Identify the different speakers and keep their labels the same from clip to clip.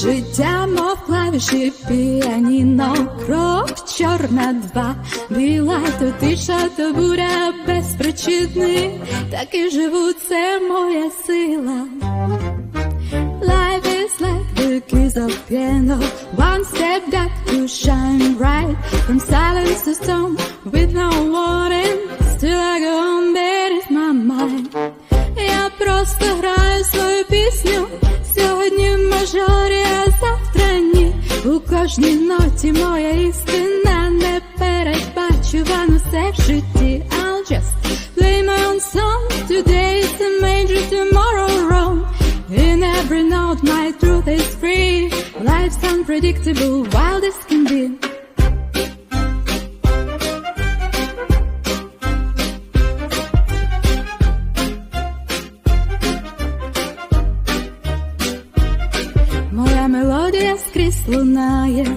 Speaker 1: Життя, мов клавіші піаніно, крок чорна два, біла то тиша, то буря безпричини, так і живу, це моя сила. Life is like the keys of piano. One step that you shine bright from silence to stone with no warning. Still I go on, there is my mind. Я просто граю свою пісню. кожній ноті моя істина не передбачувано все в житті. I'll just play my own song. Today is a major, tomorrow wrong. In every note, my truth is free. Life's unpredictable, wild as can be. Моя мелодія скрізь лунає,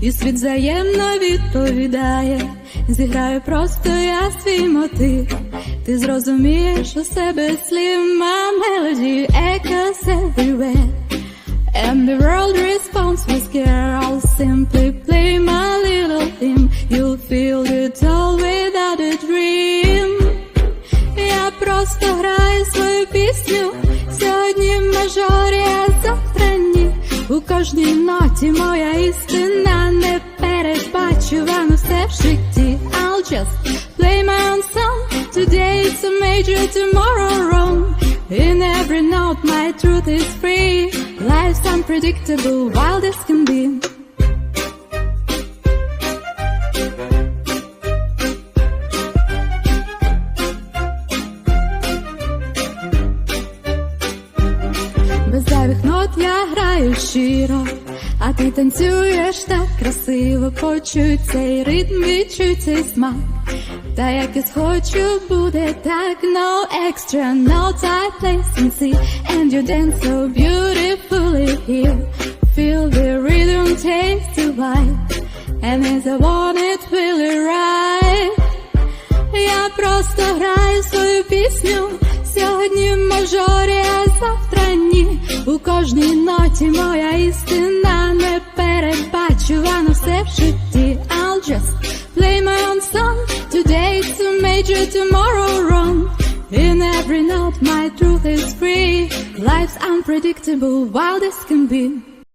Speaker 1: і світ взаємно відповідає. Зіграю просто я свій мотив. Ти зрозумієш у себе слів, my melody echoes everywhere. And the world responds with care. I'll simply play my little theme. You'll feel it all кожній ноті моя істина не передбачувано все в житті. I'll just play my own song. Today it's a major, tomorrow wrong. In every note, my truth is free. Life's unpredictable, wild as can be. Без зайвих нот я граю щиро, а ти танцюєш так красиво, почуй цей ритм, відчуй цей смак. Та як я схочу, буде так, no extra notes I place and you dance so beautifully here. Feel the rhythm, taste the vibe, and as I want it, feel it right. Я просто граю свою пісню. Сьогодні в мажорі, кожній ноті моя істина не передбачувано все в житті. I'll just play my own song. Today it's a major, tomorrow wrong. In every note, my truth is free. Life's unpredictable, wild as can be.